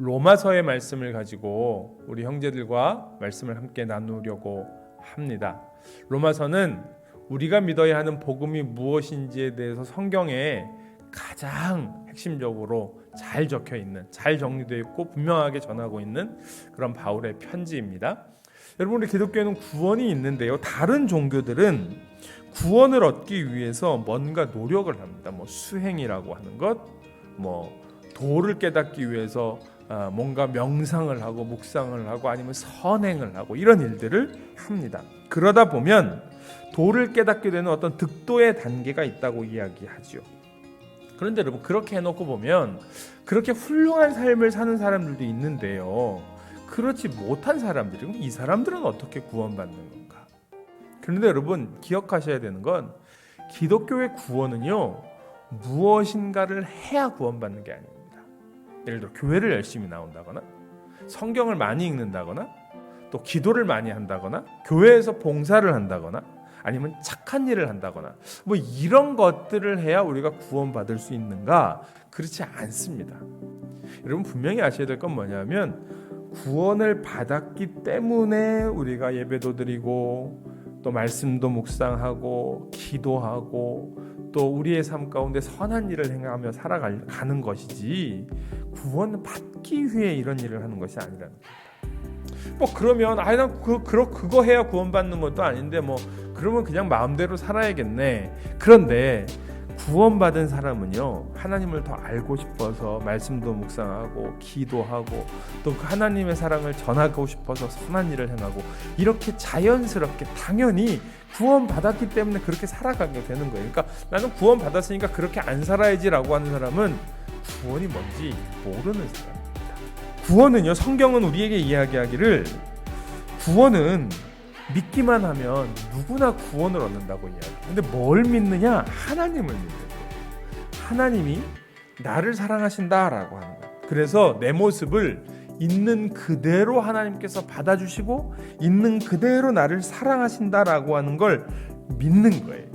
로마서의 말씀을 가지고 우리 형제들과 말씀을 함께 나누려고 합니다. 로마서는 우리가 믿어야 하는 복음이 무엇인지에 대해서 성경에 가장 핵심적으로 잘 적혀 있는, 잘 정리되어 있고 분명하게 전하고 있는 그런 바울의 편지입니다. 여러분 우리 기독교에는 구원이 있는데요. 다른 종교들은 구원을 얻기 위해서 뭔가 노력을 합니다. 뭐 수행이라고 하는 것, 뭐 도를 깨닫기 위해서 아, 뭔가 명상을 하고 묵상을 하고 아니면 선행을 하고 이런 일들을 합니다. 그러다 보면 도를 깨닫게 되는 어떤 득도의 단계가 있다고 이야기하지요. 그런데 여러분 그렇게 해놓고 보면 그렇게 훌륭한 삶을 사는 사람들도 있는데요. 그렇지 못한 사람들이 이 사람들은 어떻게 구원받는 건가? 그런데 여러분 기억하셔야 되는 건 기독교의 구원은요 무엇인가를 해야 구원받는 게 아닙니다. 예를 들어 교회를 열심히 나온다거나 성경을 많이 읽는다거나 또 기도를 많이 한다거나 교회에서 봉사를 한다거나 아니면 착한 일을 한다거나 뭐 이런 것들을 해야 우리가 구원받을 수 있는가? 그렇지 않습니다. 여러분 분명히 아셔야 될 건 뭐냐면 구원을 받았기 때문에 우리가 예배도 드리고 또 말씀도 묵상하고 기도하고 또 우리의 삶 가운데 선한 일을 행하며 살아가는 것이지 구원 받기 위해 이런 일을 하는 것이 아니라는 거예요. 뭐 그러면 아니 난그 그러 그거 해야 구원받는 것도 아닌데 뭐 그러면 그냥 마음대로 살아야겠네. 그런데 구원받은 사람은요 하나님을 더 알고 싶어서 말씀도 묵상하고 기도하고 또 그 하나님의 사랑을 전하고 싶어서 선한 일을 행하고 이렇게 자연스럽게 당연히 구원받았기 때문에 그렇게 살아가게 되는 거예요. 그러니까 나는 구원받았으니까 그렇게 안 살아야지라고 하는 사람은 구원이 뭔지 모르는 사람입니다. 구원은요 성경은 우리에게 이야기하기를 구원은 믿기만 하면 누구나 구원을 얻는다고 이야기해요. 근데 뭘 믿느냐? 하나님을 믿는 거예요. 하나님이 나를 사랑하신다라고 하는 거예요. 그래서 내 모습을 있는 그대로 하나님께서 받아주시고 있는 그대로 나를 사랑하신다라고 하는 걸 믿는 거예요.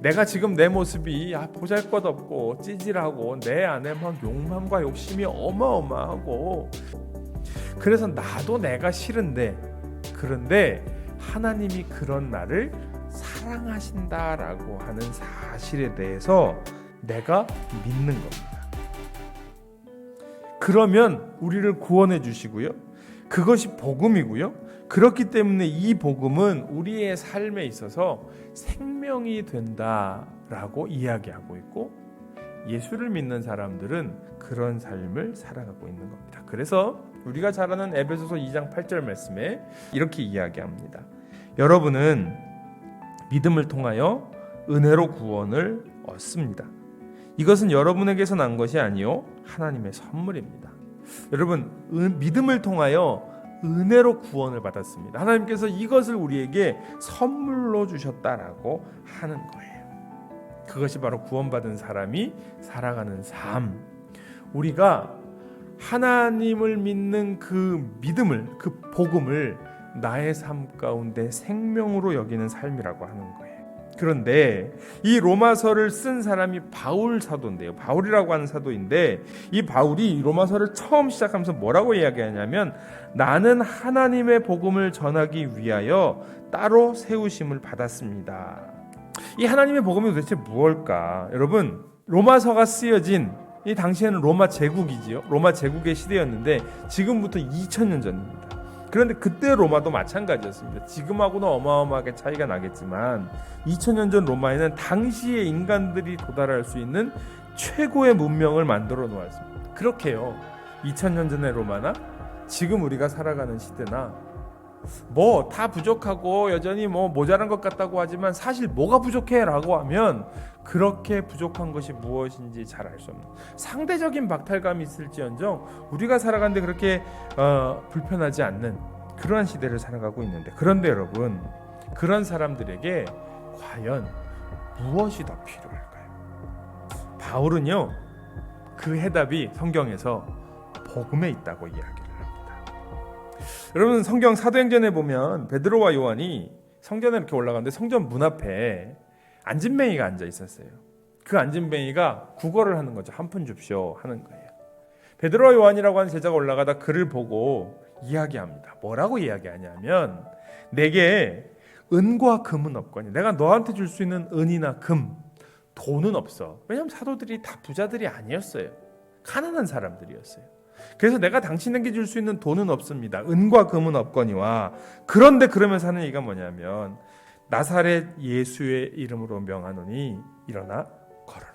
내가 지금 내 모습이 아, 보잘것없고 찌질하고 내 안에 막 욕망과 욕심이 어마어마하고 그래서 나도 내가 싫은데 그런데 하나님이 그런 나를 사랑하신다라고 하는 사실에 대해서 내가 믿는 겁니다. 그러면 우리를 구원해 주시고요. 그것이 복음이고요. 그렇기 때문에 이 복음은 우리의 삶에 있어서 생명이 된다라고 이야기하고 있고 예수를 믿는 사람들은 그런 삶을 살아가고 있는 겁니다. 그래서 우리가 잘 아는 에베소서 2장 8절 말씀에 이렇게 이야기합니다. 여러분은 믿음을 통하여 은혜로 구원을 얻습니다. 이것은 여러분에게서 난 것이 아니요 하나님의 선물입니다. 여러분 은, 믿음을 통하여 은혜로 구원을 받았습니다. 하나님께서 이것을 우리에게 선물로 주셨다라고 하는 거예요. 그것이 바로 구원받은 사람이 살아가는 삶. 우리가 하나님을 믿는 그 믿음을 그 복음을 나의 삶 가운데 생명으로 여기는 삶이라고 하는 거예요. 그런데 이 로마서를 쓴 사람이 바울 사도인데요. 바울이라고 하는 사도인데 이 바울이 로마서를 처음 시작하면서 뭐라고 이야기하냐면 나는 하나님의 복음을 전하기 위하여 따로 세우심을 받았습니다. 이 하나님의 복음이 도대체 무엇일까? 여러분 로마서가 쓰여진 이 당시에는 로마 제국이지요. 로마 제국의 시대였는데 지금부터 2000년 전입니다. 그런데 그때 로마도 마찬가지였습니다. 지금하고는 어마어마하게 차이가 나겠지만 2000년 전 로마에는 당시의 인간들이 도달할 수 있는 최고의 문명을 만들어 놓았습니다. 그렇게요. 2000년 전의 로마나 지금 우리가 살아가는 시대나 뭐 다 부족하고 여전히 뭐 모자란 것 같다고 하지만 사실 뭐가 부족해라고 하면 그렇게 부족한 것이 무엇인지 잘 알 수 없는 상대적인 박탈감이 있을지언정 우리가 살아가는데 그렇게 어, 불편하지 않는 그러한 시대를 살아가고 있는데 그런데 여러분 그런 사람들에게 과연 무엇이 더 필요할까요? 바울은요 그 해답이 성경에서 복음에 있다고 이야기를 합니다. 여러분 성경 사도행전에 보면 베드로와 요한이 성전에 이렇게 올라가는데 성전 문 앞에 안진뱅이가 앉아 있었어요. 그 안진뱅이가 국어를 하는 거죠. 한 푼 줍쇼 하는 거예요. 베드로와 요한이라고 하는 제자가 올라가다 그를 보고 이야기합니다. 뭐라고 이야기하냐면 내게 은과 금은 없거니 내가 너한테 줄 수 있는 은이나 금, 돈은 없어. 왜냐하면 사도들이 다 부자들이 아니었어요. 가난한 사람들이었어요. 그래서 내가 당신에게 줄 수 있는 돈은 없습니다. 은과 금은 없거니와 그런데 그러면서 하는 얘기가 뭐냐면 나사렛 예수의 이름으로 명하노니 일어나 걸어라.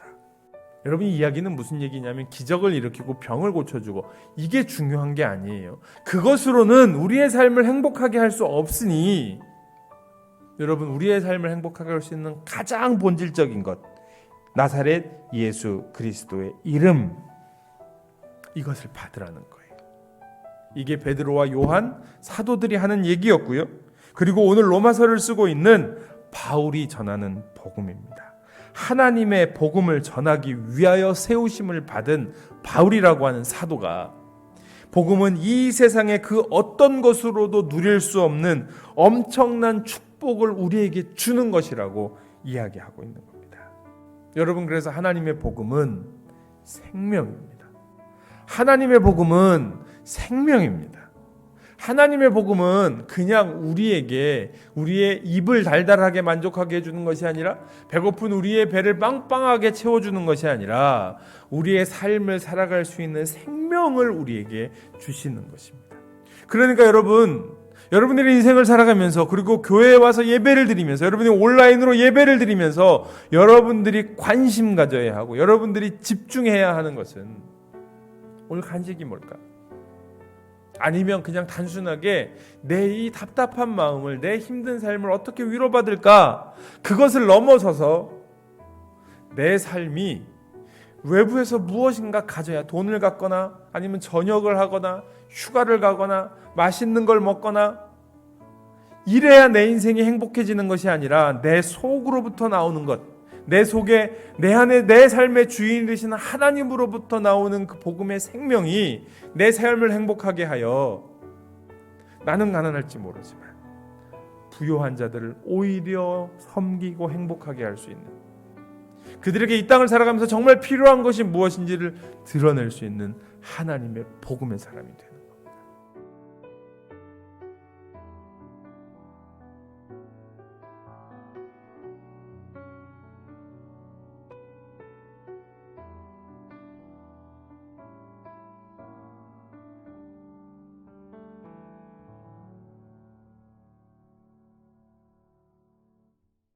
여러분 이 이야기는 무슨 얘기냐면 기적을 일으키고 병을 고쳐주고 이게 중요한 게 아니에요. 그것으로는 우리의 삶을 행복하게 할 수 없으니 여러분 우리의 삶을 행복하게 할 수 있는 가장 본질적인 것 나사렛 예수 그리스도의 이름 이것을 받으라는 거예요. 이게 베드로와 요한 사도들이 하는 얘기였고요. 그리고 오늘 로마서를 쓰고 있는 바울이 전하는 복음입니다. 하나님의 복음을 전하기 위하여 세우심을 받은 바울이라고 하는 사도가 복음은 이 세상의 그 어떤 것으로도 누릴 수 없는 엄청난 축복을 우리에게 주는 것이라고 이야기하고 있는 겁니다. 여러분 그래서 하나님의 복음은 생명입니다. 하나님의 복음은 생명입니다. 하나님의 복음은 그냥 우리에게 우리의 입을 달달하게 만족하게 해주는 것이 아니라 배고픈 우리의 배를 빵빵하게 채워주는 것이 아니라 우리의 삶을 살아갈 수 있는 생명을 우리에게 주시는 것입니다. 그러니까 여러분, 여러분들의 인생을 살아가면서 그리고 교회에 와서 예배를 드리면서 여러분이 온라인으로 예배를 드리면서 여러분들이 관심 가져야 하고 여러분들이 집중해야 하는 것은 오늘 간직이 뭘까? 아니면 그냥 단순하게 내 이 답답한 마음을 내 힘든 삶을 어떻게 위로받을까? 그것을 넘어서서 내 삶이 외부에서 무엇인가 가져야 돈을 갖거나 아니면 저녁을 하거나 휴가를 가거나 맛있는 걸 먹거나 이래야 내 인생이 행복해지는 것이 아니라 내 속으로부터 나오는 것, 내 속에 내 안에 내 삶의 주인이 되시는 하나님으로부터 나오는 그 복음의 생명이 내 삶을 행복하게 하여 나는 가난할지 모르지만 부요한 자들을 오히려 섬기고 행복하게 할 수 있는 그들에게 이 땅을 살아가면서 정말 필요한 것이 무엇인지를 드러낼 수 있는 하나님의 복음의 사람이 되는